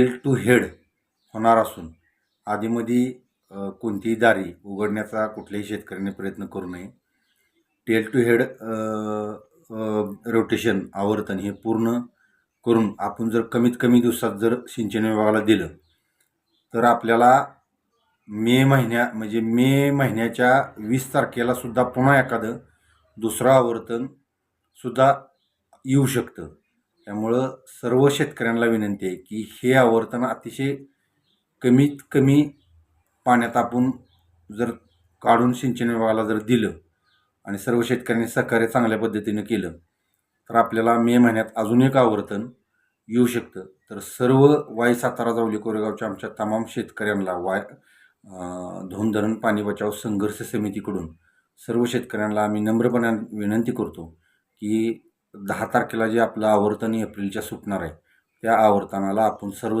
Head to head होणार असून आधीमध्ये कोणतीही दारी उघडण्याचा कुठल्याही शेतकऱ्याने प्रयत्न करू नये. टेल टू हेड रोटेशन आवर्तन हे पूर्ण करून आपण जर कमीत कमी दिवसात जर सिंचन विभागाला दिलं तर आपल्याला मे महिन्या म्हणजे मे महिन्याच्या वीस तारखेला सुद्धा पुन्हा एखादं दुसरं आवर्तन सुद्धा येऊ शकतं. त्यामुळं सर्व शेतकऱ्यांना विनंती आहे की हे आवर्तन अतिशय कमीत कमी पाण्यात आपण जर काढून सिंचन विभागाला जर दिलं आणि सर्व शेतकऱ्यांनी सहकार्य चांगल्या पद्धतीनं केलं तर आपल्याला मे महिन्यात अजून एक आवर्तन येऊ शकतं. तर सर्व वाय सातारा जावली कोरेगावच्या आमच्या तमाम शेतकऱ्यांना वाय धोन धरण पाणी बचाव संघर्ष समितीकडून सर्व शेतकऱ्यांना आम्ही नम्रपणे विनंती करतो की दहा तारखेला जे आपलं आवर्तन एप्रिलच्या सुटणार आहे त्या आवर्तनाला आपण सर्व